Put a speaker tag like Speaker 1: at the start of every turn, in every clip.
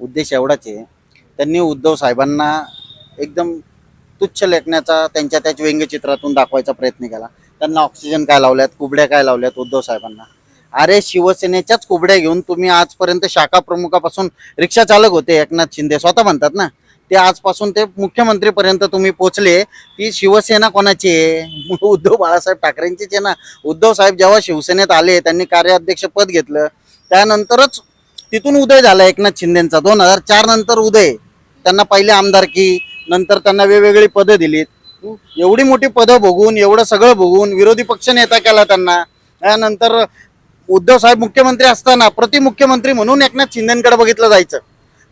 Speaker 1: उद्देश एवढाच आहे. त्यांनी उद्धव साहेबांना एकदम तुच्छ लेखण्याचा त्यांच्या त्याच व्यंगचित्रातून दाखवायचा प्रयत्न केला. त्यांना ऑक्सिजन काय लावल्यात कुबड्या काय लावल्यात उद्धव साहेबांना? अरे शिवसेनेच्याच कुबड्या घेऊन तुम्ही आजपर्यंत शाखा प्रमुखापासून रिक्षा चालक होते एकनाथ शिंदे. स्वतः म्हणतात ना ते आजपासून ते मुख्यमंत्रीपर्यंत तुम्ही पोचले की शिवसेना कोणाची आहे? उद्धव बाळासाहेब ठाकरेंचीच आहे ना. उद्धव साहेब जेव्हा शिवसेनेत आले त्यांनी कार्याध्यक्ष पद घेतलं त्यानंतरच तिथून उदय झाला एकनाथ शिंदेचा. दोन हजार चार नंतर उदय त्यांना पहिले आमदारकी नंतर त्यांना वेगवेगळी पदं दिलीत. एवढी मोठी पदं बघून एवढं सगळं बघून विरोधी पक्ष नेता केला त्यांना. त्यानंतर उद्धव साहेब मुख्यमंत्री असताना प्रतिमुख्यमंत्री म्हणून एकनाथ शिंदेकडे बघितलं जायचं.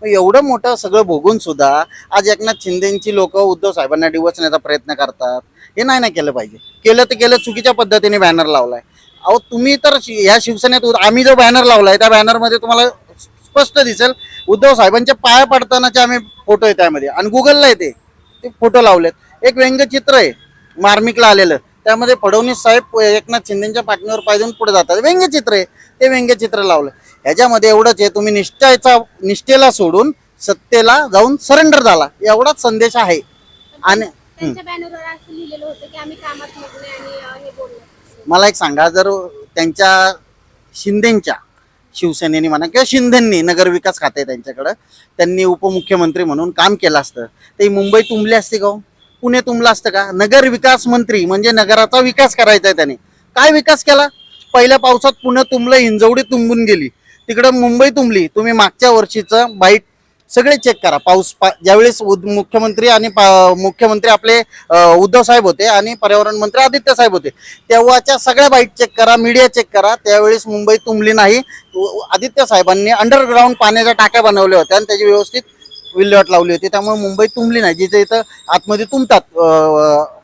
Speaker 1: एवढं मोठं सगळं बघून सुद्धा आज एकनाथ शिंदेची लोक उद्धव साहेबांना डिवचण्याचा प्रयत्न करतात. हे नाही ना केलं पाहिजे. केलं तर केलं चुकीच्या पद्धतीने बॅनर लावलाय. अहो तुम्ही तर ह्या या शिवसेनेत आम्ही जो बॅनर लावलाय त्या बॅनरमध्ये तुम्हाला स्पष्ट दिसेल. उद्धव साहेबांच्या पाया पडतानाचे आम्ही फोटो आहे त्यामध्ये. आणि गुगलला येते ते. फोटो लावलेत. एक व्यंगचित्र आहे मार्मिकला आलेलं. त्यामध्ये फडणवीस साहेब एकनाथ शिंदेच्या पाठीवर पाय देऊन पुढे जातात. व्यंगचित्र आहे. ते व्यंगचित्र लावलं. ह्याच्यामध्ये एवढंच आहे तुम्ही निष्ठेचा निष्ठेला सोडून सत्तेला जाऊन सरेंडर झाला. एवढाच संदेश आहे. आणि मला एक सांगा जर त्यांच्या शिंदेच्या शिवसेनेनी म्हणा किंवा शिंदेंनी नगरविकास खाते त्यांच्याकडं त्यांनी उपमुख्यमंत्री म्हणून काम केलं असतं. ते मुंबई तुंबली असते का हो? पुणे तुंबलं असतं का? नगर विकास मंत्री म्हणजे नगराचा विकास करायचा आहे त्याने. काय विकास केला? पहिल्या पावसात पुणे तुंबलं हिंजवडी तुंबून गेली. तिकडं मुंबई तुंबली. तुम्ही मागच्या वर्षीचं बाईट सगळे चेक करा. पाऊस पा ज्यावेळेस उद- मुख्यमंत्री आणि पा- मुख्यमंत्री आपले उद्धव साहेब होते आणि पर्यावरण मंत्री आदित्य साहेब होते तेव्हाच्या सगळ्या बाईट चेक करा मीडिया चेक करा. त्यावेळेस मुंबई तुंबली नाही. आदित्य साहेबांनी अंडरग्राऊंड पाण्याच्या टाक्या बनवल्या होत्या आणि त्याची व्यवस्थित विल्हेवाट लावली होती. त्यामुळे मुंबई तुंबली नाही. जिथे इथं आतमध्ये तुंबतात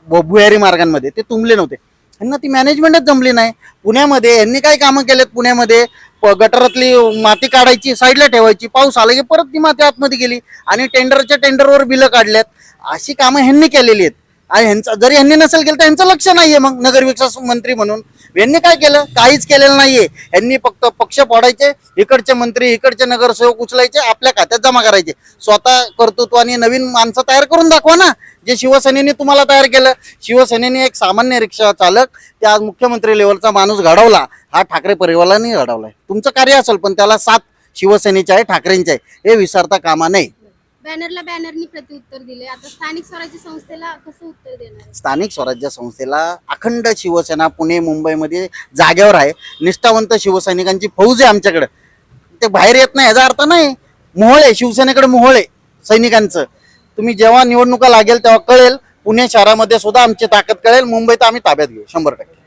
Speaker 1: भुयारी मार्गांमध्ये ते तुंबले नव्हते. यांना ती मॅनेजमेंटच जमली नाही. पुण्यामध्ये यांनी काय कामं केलेत पुण्यामध्ये? प- गटारातली माती काढायची साईडला ठेवायची पाऊस आला की परत ती माती आतमध्ये गेली आणि टेंडरच्या टेंडरवर बिलं काढल्यात. अशी कामं ह्यांनी केलेली आहेत. आणि ह्यांचा जरी ह्यांनी नसेल केलं तर ह्यांचं लक्ष नाहीये मग नगर विकास मंत्री म्हणून. यांनी काय केलं? काहीच केलेलं नाहीये. यांनी फक्त पक्ष पाडायचे इकडचे मंत्री इकडचे नगरसेवक उचलायचे आपल्या खात्यात जमा करायचे. स्वतः कर्तृत्वाने नवीन माणसं तयार करून दाखवा ना. जे शिवसेनेने तुम्हाला तयार केलं. शिवसेनेने एक सामान्य रिक्षा चालक त्या आज मुख्यमंत्री लेवलचा माणूस घडवला. हा ठाकरे परिवाराने घडवलाय. तुमचं कार्य असेल पण त्याला साथ शिवसेनेचे आहे ठाकरेंचे आहे. हे विसरता कामा नाही
Speaker 2: बॅनरला बॅनरनी प्रत्युत्तर दिले आता स्थानिक स्वराज्य संस्थेला कसं उत्तर देणार आहे?
Speaker 1: स्थानिक स्वराज्य संस्थेला अखंड शिवसेना पुणे मुंबईमध्ये जागेवर आहे. निष्ठावंत शिवसैनिकांची फौज आहे आमच्याकडे. ते बाहेर येत नाही याचा अर्थ नाही. मोहळ आहे शिवसेनेकडे मोहळ आहे सैनिकांचं. तुम्ही जेव्हा निवडणुका लागेल तेव्हा कळेल पुणे शहरामध्ये सुद्धा आमची ताकद कळेल मुंबईत आम्ही ताब्यात घेऊ शंभर टक्के.